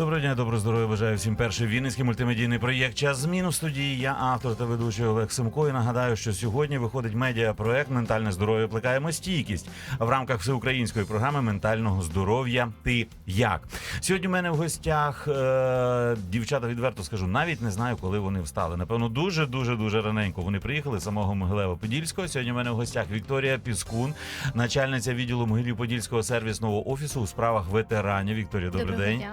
Доброго дня, доброго здоров'я. Бажаю всім перший вінницький мультимедійний проєкт Час змін у студії. Я автор та ведучий Олег Семко. І нагадаю, що сьогодні виходить медіапроект Ментальне здоров'я плекаємо стійкість в рамках всеукраїнської програми ментального здоров'я. Ти як сьогодні? в мене в гостях е- дівчата відверто скажу, навіть не знаю, коли вони встали. Напевно, дуже дуже дуже раненько. Вони приїхали з самого Могилева-Подільського. Сьогодні в мене в гостях Вікторія Піскун, начальниця відділу Могилів-Подільського сервісного офісу у справах ветеранів. Вікторія, добрий Доброго день. дня.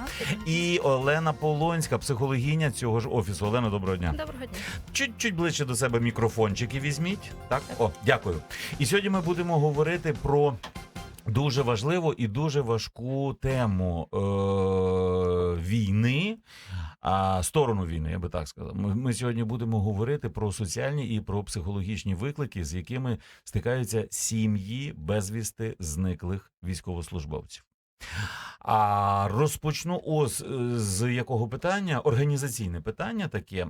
І Олена Полонська, психологиня цього ж офісу. Олена, доброго дня. Доброго дня. Чуть-чуть ближче до себе мікрофончики візьміть. Так, о, дякую. І сьогодні ми будемо говорити про. Дуже важливу і дуже важку тему е- війни, а сторону війни, я би так сказав. Ми, ми сьогодні будемо говорити про соціальні і про психологічні виклики, з якими стикаються сім'ї безвісти зниклих військовослужбовців. А розпочну ось е, з якого питання? Організаційне питання таке.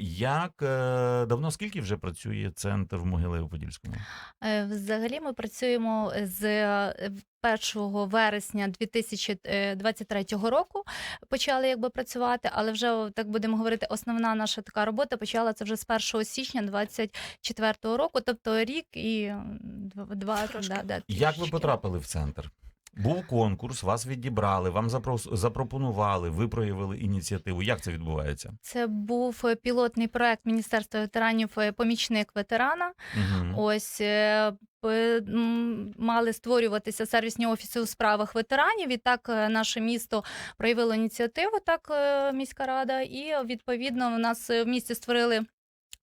Як е, давно скільки вже працює центр в Могилево-Подільському? Е, Взагалі ми працюємо з е, 1 вересня 2023 року. Почали якби працювати, але вже так будемо говорити, основна наша така робота почала це вже з 1 січня 2024 року, тобто рік і два, два да, да, Як ви потрапили в центр? Був конкурс, вас відібрали, вам запрос- запропонували, ви проявили ініціативу. Як це відбувається? Це був е, пілотний проект Міністерства ветеранів е, Помічник ветерана. Угу. Ось е, мали створюватися сервісні офіси у справах ветеранів. І так наше місто проявило ініціативу, так міська рада. І відповідно у нас в місті створили.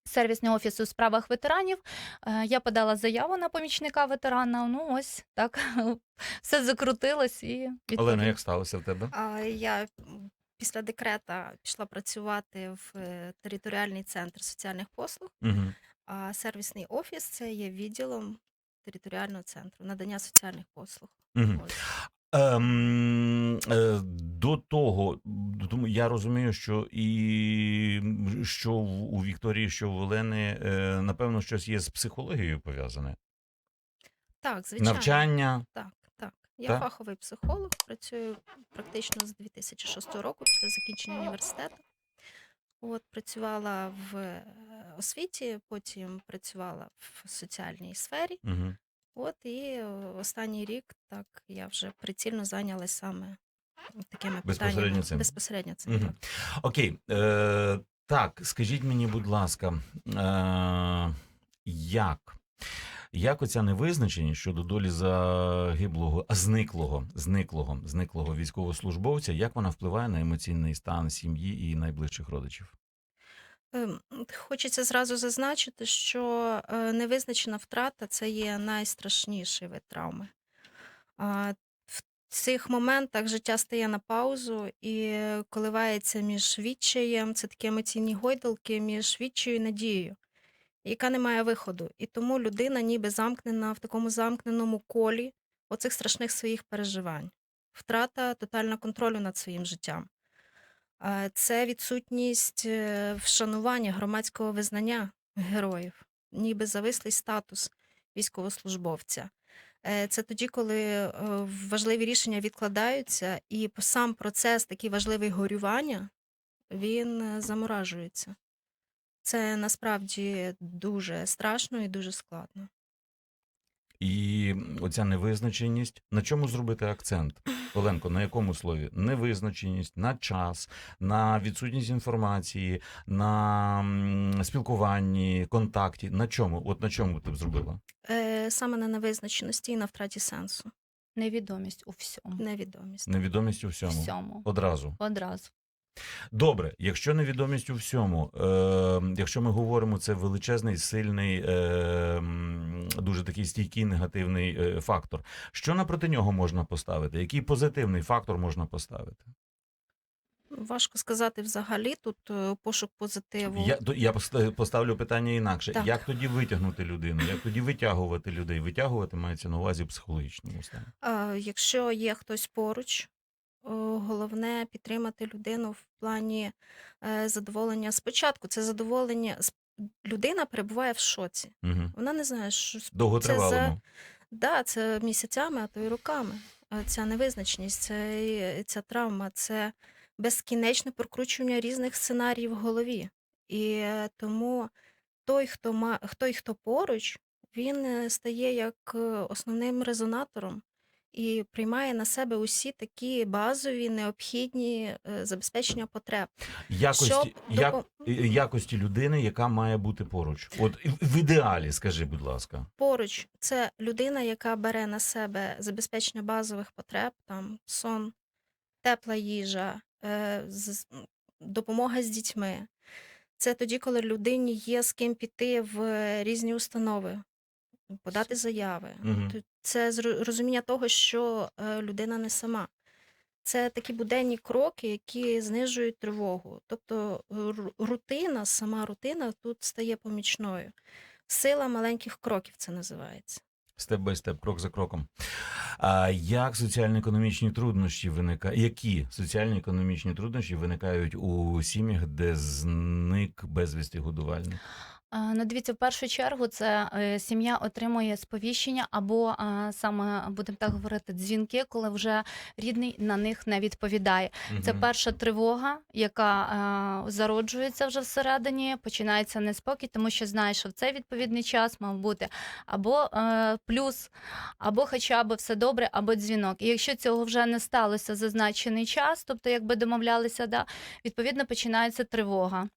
Сервісний офіс у справах ветеранів. Е, Я подала заяву на помічника ветерана. Ну ось так все закрутилось і Олена, як сталося в тебе? А я після декрета пішла працювати в е, територіальний центр соціальних послуг, Угу. а сервісний офіс це є відділом територіального центру надання соціальних послуг. Угу. Ем, е, до того, тому я розумію, що і що в- у Вікторії, що в Олени, е, напевно, щось є з психологією пов'язане. Так, звичайно. Навчання. Так, так. Я Так? фаховий психолог, працюю практично з 2006 року після закінчення університету. От працювала в е, освіті, потім працювала в соціальній сфері. Угу. От і е, останній рік так я вже прицільно зайнялася саме такими Безпосередньо питаннями. цим. Безпосередньо цим. Так. Окей, е, так, скажіть мені, будь ласка, е, як? Як оця невизначеність щодо долі загиблого, зниклого, зниклого, зниклого військовослужбовця, як вона впливає на емоційний стан сім'ї і найближчих родичів? Ем, Хочеться зразу зазначити, що е, невизначена втрата це є найстрашніший вид травми. В цих моментах життя стає на паузу і коливається між відчаєм, це такі емоційні гойдалки між відчаю і надією, яка не має виходу. І тому людина ніби замкнена в такому замкненому колі оцих страшних своїх переживань. Втрата тотального контролю над своїм життям. Це відсутність е, вшанування громадського визнання героїв, ніби завислий статус військовослужбовця. Е, Це тоді, коли е, важливі рішення відкладаються, і сам процес, такий важливий горювання, він заморажується. Це насправді дуже страшно і дуже складно. І оця невизначеність. На чому зробити акцент? Оленко, на якому слові? Невизначеність, на час, на відсутність інформації, на спілкуванні, контакті. На чому? От на чому ти б зробила? Е, Саме на невизначеності і на втраті сенсу, Невідомість у всьому. невідомість. Невідомість у всьому. Всьому. Одразу. Одразу. Добре, якщо невідомість у всьому, е, якщо ми говоримо, це величезний, сильний, е, дуже такий стійкий негативний е, фактор. Що напроти нього можна поставити? Який позитивний фактор можна поставити? Важко сказати взагалі. Тут е, пошук позитиву. Я, я поставлю питання інакше. Так. Як тоді витягнути людину? Як тоді витягувати людей? Витягувати мається на увазі психологічному стані. А, Якщо є хтось поруч, головне підтримати людину в плані е, задоволення. Спочатку це задоволення. Людина перебуває в шоці. Угу. Вона не знає, що це за да, це місяцями, а то й роками. Е, Ця невизначеність, це, ця травма, це безкінечне прокручування різних сценаріїв в голові. І е, тому той, хто ма, той, хто поруч, він е, стає як основним резонатором і приймає на себе усі такі базові необхідні е, забезпечення потреб. Якості, Щоб як, е, якості людини, яка має бути поруч. От в- ідеалі, скажи, будь ласка. Поруч це людина, яка бере на себе забезпечення базових потреб, там сон, тепла їжа, е, допомога з дітьми. Це тоді, коли людині є з ким піти в різні установи, подати заяви. Мгм. Це розуміння того, що е, людина не сама. Це такі буденні кроки, які знижують тривогу. Тобто рутина, сама рутина тут стає помічною. Сила маленьких кроків це називається. Степ бай степ, крок за кроком. А як соціально-економічні труднощі виникають? Які соціально-економічні труднощі виникають у сім'ях, де зник безвісти годувальник? Ну, дивіться, в першу чергу це е, сім'я отримує сповіщення або е, саме будемо так говорити, дзвінки, коли вже рідний на них не відповідає. Це Мгм. перша тривога, яка е, зароджується вже всередині, починається неспокій, тому що знаєш, що в цей відповідний час мав бути або е, плюс, або хоча б все добре, або дзвінок. І якщо цього вже не сталося в зазначений час, тобто якби домовлялися, да, відповідно починається тривога.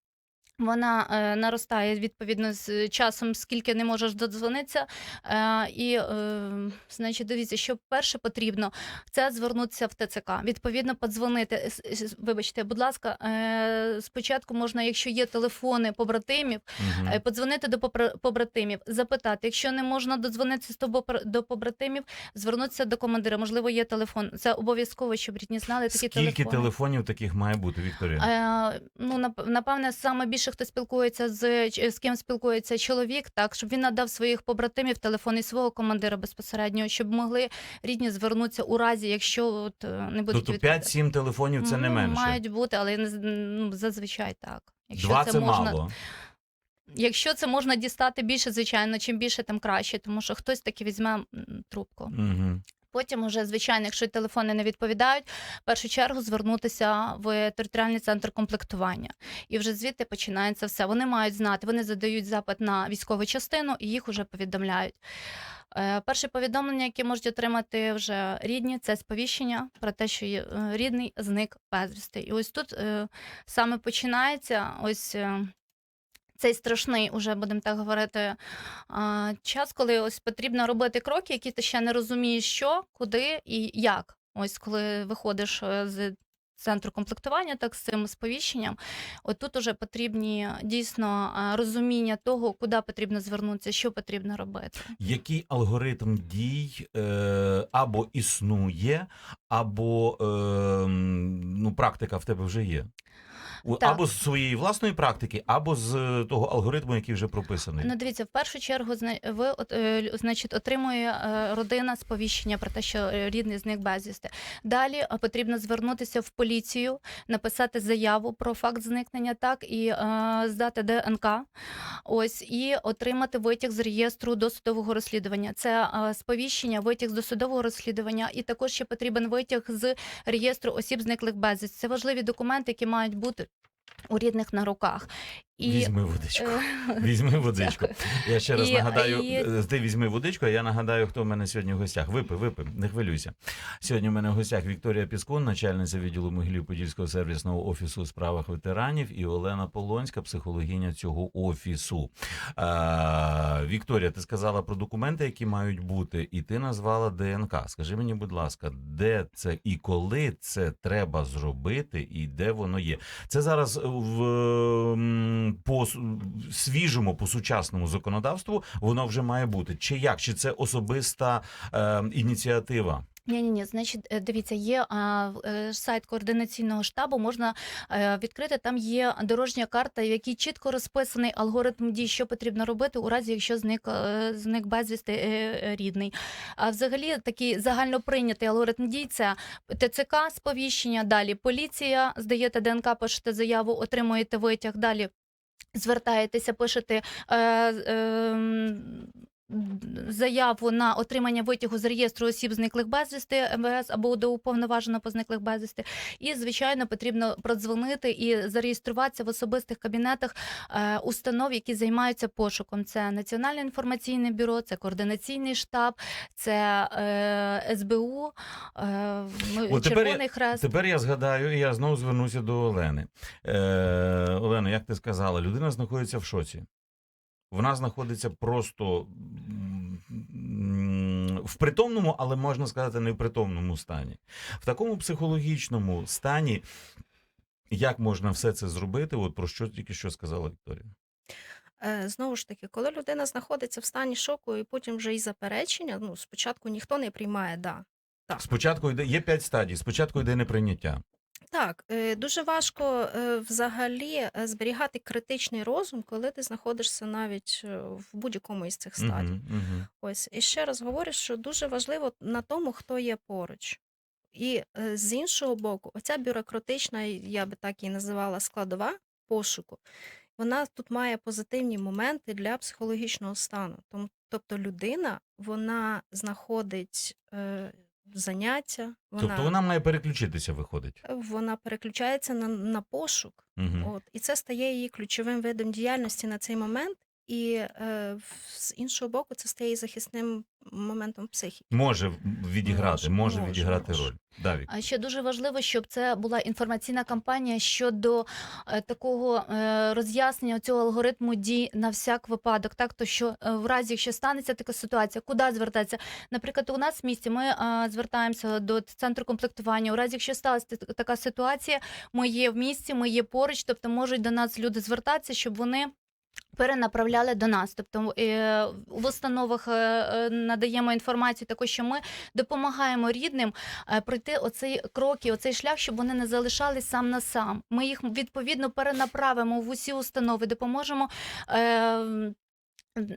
Вона е, наростає відповідно з часом, скільки не можеш додзвонитися. Е, і, е, значить, дивіться, що перше потрібно це звернутися в ТЦК. Відповідно, подзвонити. Вибачте, будь ласка, е, спочатку можна, якщо є телефони побратимів, Мгм. е, подзвонити до побратимів, запитати. Якщо не можна додзвонитися з тобо пр- до побратимів, звернутися до командира. Можливо, є телефон. Це обов'язково, щоб рідні знали такі Скільки телефони. телефонів таких має бути, Вікторія? Е, ну, напевне, саме більше хто спілкується з з ким спілкується чоловік, так щоб він надав своїх побратимів телефон і свого командира безпосередньо, щоб могли рідні звернутися у разі, якщо от е, не будуть Тобто відповідати. 5-7 телефонів це не Ну, менше. Мають бути, але ну, зазвичай так. Якщо Два це, це можна, мало. якщо це можна дістати більше, звичайно, чим більше, тим краще, тому що хтось таки візьме трубку. Угу. Потім, уже, звичайно, якщо телефони не відповідають, в першу чергу звернутися в територіальний центр комплектування. І вже звідти починається все. Вони мають знати, вони задають запит на військову частину і їх вже повідомляють. Е, Перше повідомлення, яке можуть отримати вже рідні, це сповіщення про те, що е, рідний зник безвісти. І ось тут е, саме починається ось. Е, Цей страшний, уже будемо так говорити, час, коли ось потрібно робити кроки, які ти ще не розумієш, що, куди і як. Ось коли виходиш е, з центру комплектування, так з цим сповіщенням, от тут уже потрібні дійсно розуміння того, куди потрібно звернутися, що потрібно робити. Який алгоритм дій е, або існує, або е, ну, практика в тебе вже є? Так. Або з своєї власної практики, або з е, того алгоритму, який вже прописаний. Ну, дивіться, в першу чергу, ви е, значить, отримує е, родина сповіщення про те, що рідний зник безвісти. Далі потрібно звернутися в поліцію, написати заяву про факт зникнення, так і е, здати ДНК. Ось і отримати витяг з реєстру досудового розслідування. Це е, сповіщення, витяг з досудового розслідування, і також ще потрібен витяг з реєстру осіб зниклих безвісти. Це важливі документи, які мають бути у рідних на руках. І Візьми водичку. е, Візьми водичку. Я ще раз І- нагадаю, і- е, ти візьми водичку, а я нагадаю, хто в мене сьогодні в гостях. Випи, випи, не хвилюйся. Сьогодні в мене в гостях Вікторія Піскун, начальниця відділу Могилів-Подільського сервісного офісу у справах ветеранів, і Олена Полонська, психологиня цього офісу. А, Вікторія, ти сказала про документи, які мають бути, і ти назвала ДНК. Скажи мені, будь ласка, де це і коли це треба зробити, і де воно є? Це зараз в по свіжому, по сучасному законодавству воно вже має бути. Чи як? Чи це особиста е, ініціатива? Ні, ні, ні. Значить, е, дивіться, є а, е, сайт координаційного штабу. Можна е, відкрити. Там є дорожня карта, в якій чітко розписаний алгоритм дій, що потрібно робити у разі, якщо зник зник безвісти рідний. А взагалі такий загальноприйнятий алгоритм дій це ТЦК сповіщення. Далі поліція здаєте ДНК, пишете заяву, отримуєте витяг. Далі звертаєтеся, пишете. Е, е, заяву на отримання витягу з реєстру осіб зниклих безвісти МВС або до уповноваженого по зниклих безвісти. І, звичайно, потрібно продзвонити і зареєструватися в особистих кабінетах е, установ, які займаються пошуком. Це Національне інформаційне бюро, це координаційний штаб, це е, СБУ, е, ми- От тепер Червоний Хрест. Тепер я згадаю, і я знову звернуся до Олени. Е, Олена, як ти сказала, людина знаходиться в шоці. Вона знаходиться просто в притомному, але можна сказати, не в притомному стані. В такому психологічному стані, як можна все це зробити? От про що тільки що сказала Вікторія. Е, Знову ж таки, коли людина знаходиться в стані шоку і потім вже і заперечення, ну спочатку ніхто не приймає да. Так. Спочатку йде є п'ять стадій. Спочатку йде неприйняття. Так, е, дуже важко е, взагалі е, зберігати критичний розум, коли ти знаходишся навіть е, в будь-якому із цих стадій. Мгм, мгм. Ось і ще раз говорю, що дуже важливо на тому, хто є поруч. І е, з іншого боку, оця бюрократична, я би так її називала, складова пошуку, вона тут має позитивні моменти для психологічного стану. Тому, тобто людина вона знаходить е, заняття, вона, Тобто вона має переключитися, виходить. вона переключається на, на пошук. Угу. От, і це стає її ключовим видом діяльності на цей момент. І е, в- з іншого боку, це стає і захисним моментом психіки. Може відіграти, може, Може, може, відіграти може. роль. Давік. А ще дуже важливо, щоб це була інформаційна кампанія щодо е, такого е, роз'яснення цього алгоритму дій на всяк випадок. Так, то що е, в разі, якщо станеться така ситуація, куди звертатися? Наприклад, у нас в місті ми е, звертаємося до центру комплектування. У разі, якщо сталася т- така ситуація, ми є в місті, ми є поруч, тобто можуть до нас люди звертатися, щоб вони. Перенаправляли до нас, тобто е, в установах е, е, надаємо інформацію, також що ми допомагаємо рідним пройти оцей крок і оцей шлях, щоб вони не залишались сам на сам. Ми їх відповідно перенаправимо в усі установи, допоможемо.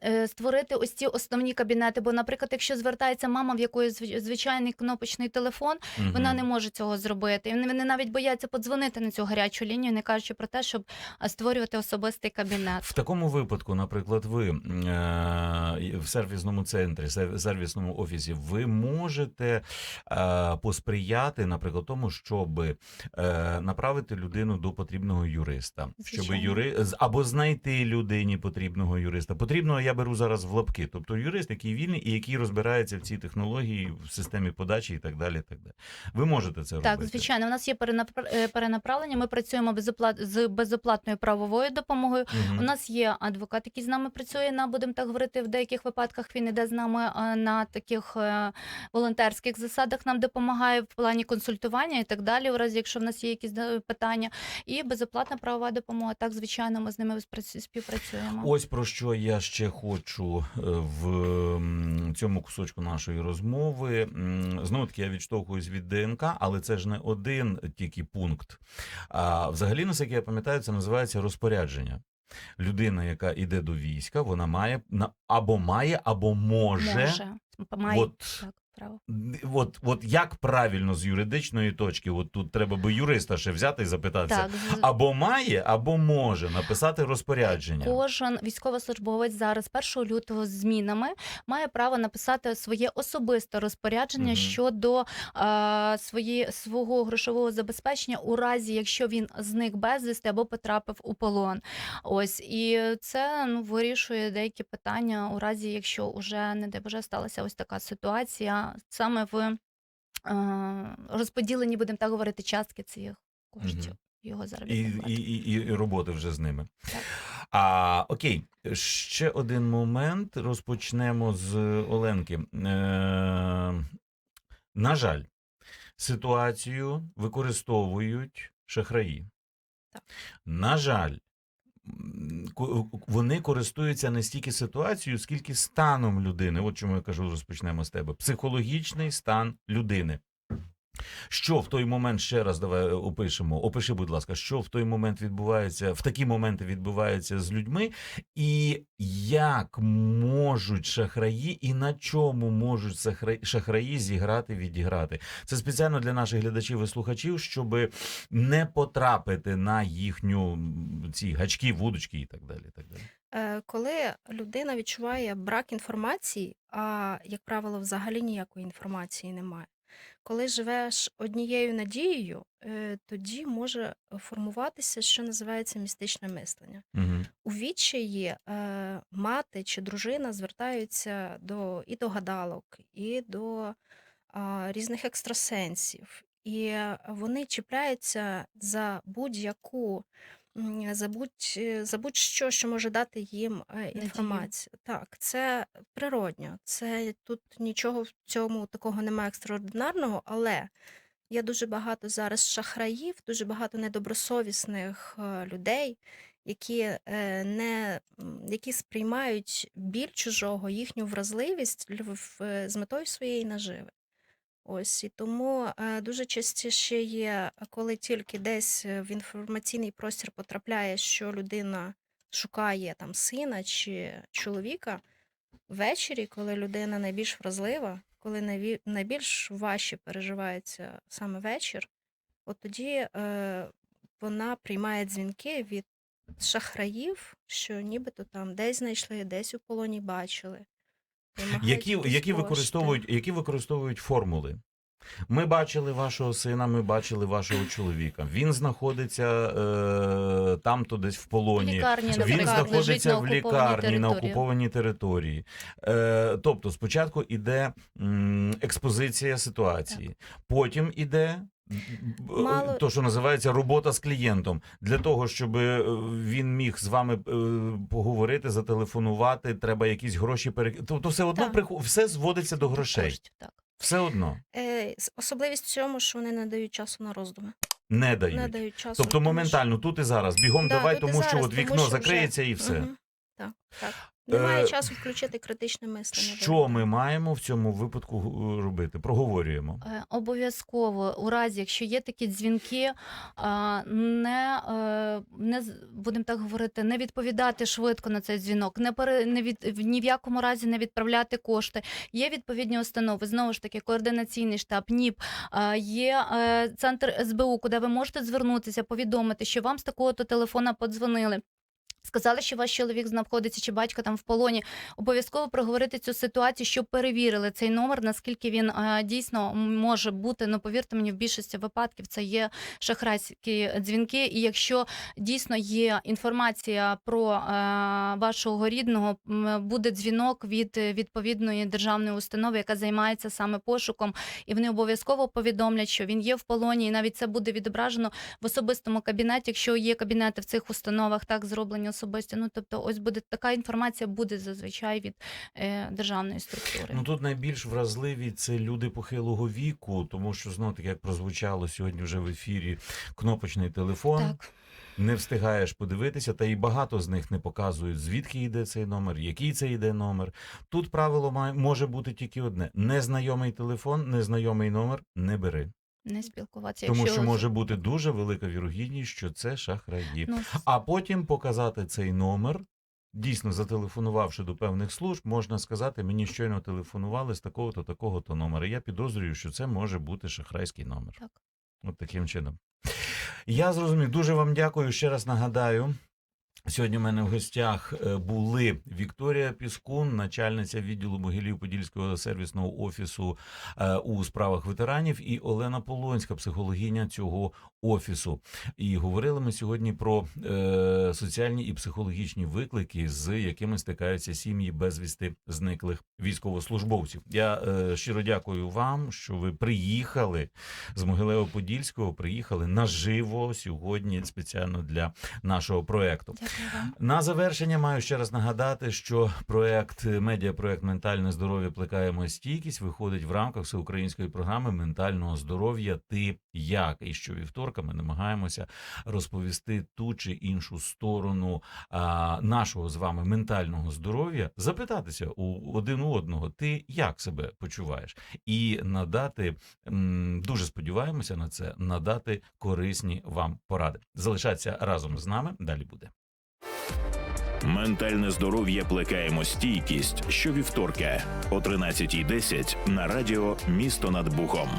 Е, Створити ось ці основні кабінети. Бо, наприклад, якщо звертається мама, в якої звичайний кнопочний телефон, вона не може цього зробити. І вони навіть бояться подзвонити на цю гарячу лінію, не кажучи про те, щоб створювати особистий кабінет. В такому випадку, наприклад, ви е, в сервісному центрі, сервісному офісі, ви можете е, посприяти, наприклад, тому, щоб направити людину до потрібного юриста, щоб юри або знайти людині потрібного юриста. Потрібно, я беру зараз в лапки, тобто юрист, який вільний і який розбирається в цій технології, в системі подачі і так далі. І так далі. Ви можете це робити. Так, звичайно, у нас є е, перенаправлення. Ми працюємо безоплат... з безоплатною правовою допомогою. Мгм. У нас є адвокат, який з нами працює на будемо так говорити. В деяких випадках він іде з нами е, на таких е, волонтерських засадах. Нам допомагає в плані консультування і так далі. У разі, якщо в нас є якісь питання, і безоплатна правова допомога. Так, звичайно, ми з ними співпрацюємо. Ось про що я ще хочу е, в цьому кусочку нашої розмови. Знову таки, я відштовхуюсь від ДНК, але це ж не один тільки пункт. А взагалі, наскільки я пам'ятаю, це називається розпорядження. Людина, яка йде до війська, вона має або має, або може. Може, має От, так право. от, от як правильно з юридичної точки, от тут треба би юриста ще взяти і запитатися. Так, Або має, або може написати розпорядження. Кожен військовослужбовець зараз 1 лютого з змінами має право написати своє особисте розпорядження Мгм. щодо е, свої, свого грошового забезпечення у разі, якщо він зник безвісти або потрапив у полон. Ось і це ну вирішує деякі питання у разі, якщо уже не дай Боже сталася ось така ситуація саме в розподіленні, будемо так говорити, частки цих коштів. Його і, і, і, і роботи вже з ними. Так. А окей, ще один момент. Розпочнемо з Оленки. Е, на жаль, ситуацію використовують шахраї. Так. На жаль, вони користуються не стільки ситуацією, скільки станом людини. От чому я кажу, розпочнемо з тебе. Психологічний стан людини. Що в той момент ще раз давай е, опишемо. Опиши, будь ласка, що в той момент відбувається, в такі моменти відбувається з людьми, і як можуть шахраї, і на чому можуть шахраї зіграти, відіграти. Це спеціально для наших глядачів і слухачів, щоб не потрапити на їхню ці гачки, вудочки і так далі. Так далі. Е, Коли людина відчуває брак інформації, а як правило, взагалі ніякої інформації немає. Коли живеш однією надією, е, тоді може формуватися, що називається містичне мислення. Угу. У відчаї е, мати чи дружина звертаються до і до гадалок, і до різних екстрасенсів, і е, вони чіпляються за будь-яку. М, За будь, за будь-що, що може дати їм е, інформацію. Так, це природньо. Це тут нічого в цьому такого немає екстраординарного, але є дуже багато зараз шахраїв, дуже багато недобросовісних е, людей, які, е, не, які сприймають біль чужого, їхню вразливість е, з метою своєї наживи. Ось і тому е, дуже частіше є, коли тільки десь е, в інформаційний простір потрапляє, що людина шукає там сина чи чоловіка. Ввечері, коли людина найбільш вразлива, коли найбільш важче переживається саме вечір, от тоді е, вона приймає дзвінки від шахраїв, що нібито там десь знайшли, десь у полоні бачили. Які, які, використовують, які використовують формули? Ми бачили вашого сина, ми бачили вашого чоловіка. Він знаходиться е, там, то десь в полоні. лікарні, Він знаходиться в лікарні на окупованій території. Е, тобто, спочатку іде м, експозиція ситуації, потім іде. Мало- То, що називається робота з клієнтом, для того, щоб е, він міг з вами е, поговорити, зателефонувати, треба якісь гроші перекинути. Тобто, все одно приху- все зводиться до грошей. Коштів, так. Все одно Е, особливість в цьому, що вони не дають часу на роздуми. не дають. Не дають часу. Тобто тому що- моментально тут і зараз бігом Да, давай, тому що зараз, от тому вікно що вже- закриється і все. Мгм. Так, так. Немає Е, часу включити критичне мислення. Що ми маємо в цьому випадку робити? Проговорюємо. Е, Обов'язково, у разі, якщо є такі дзвінки, не, е, не з- будемо так говорити, не відповідати швидко на цей дзвінок, не пере, не від, в- ні в якому разі не відправляти кошти. Є відповідні установи, знову ж таки, координаційний штаб, НІП, є е, центр СБУ, куди ви можете звернутися, повідомити, що вам з такого-то телефона подзвонили. Сказали, що ваш чоловік знаходиться чи батько там в полоні. Обов'язково проговорити цю ситуацію, щоб перевірили цей номер, наскільки він е, дійсно може бути. Ну повірте мені, в більшості випадків це є шахрайські дзвінки. І якщо дійсно є інформація про е, вашого рідного, буде дзвінок від відповідної державної установи, яка займається саме пошуком, і вони обов'язково повідомлять, що він є в полоні, і навіть це буде відображено в особистому кабінеті, якщо є кабінети в цих установах, так зроблені особисті. Ну тобто, ось буде така інформація буде зазвичай від е, державної структури. Ну тут найбільш вразливі це люди похилого віку, тому що знов таки, як прозвучало сьогодні вже в ефірі кнопочний телефон. так. Не встигаєш подивитися, та і багато з них не показують, звідки йде цей номер, який це йде номер. Тут правило має може бути тільки одне: незнайомий телефон, незнайомий номер не бери. Не спілкуватися. Тому якщо що може бути дуже велика вірогідність, що це шахраї. ну, А потім показати цей номер. Дійсно, зателефонувавши до певних служб, можна сказати, мені щойно телефонували з такого-то, такого-то номера. Я підозрюю, що це може бути шахрайський номер. Так. От таким чином. Я зрозумів. Дуже вам дякую. Ще раз нагадаю. Сьогодні в мене в гостях е, були Вікторія Піскун, начальниця відділу Могилів-Подільського сервісного офісу е, у справах ветеранів, і Олена Полонська, психологиня цього офісу. І говорили ми сьогодні про е, соціальні і психологічні виклики, з якими стикаються сім'ї безвісти зниклих військовослужбовців. Я щиро дякую вам, що ви приїхали з Могилево-Подільського, приїхали наживо сьогодні спеціально для нашого проекту. На завершення маю ще раз нагадати, що проект медіапроект Ментальне здоров'я плекаємо стійкість виходить в рамках всеукраїнської програми ментального здоров'я. Ти як? І щовівторка ми намагаємося розповісти ту чи іншу сторону а, нашого з вами ментального здоров'я, запитатися у один у одного, ти як себе почуваєш, і надати дуже сподіваємося на це, надати корисні вам поради. Залишайтеся разом з нами. Далі буде. Ментальне здоров'я плекаємо стійкість щовівторка о 13.10 на радіо Місто над Бухом.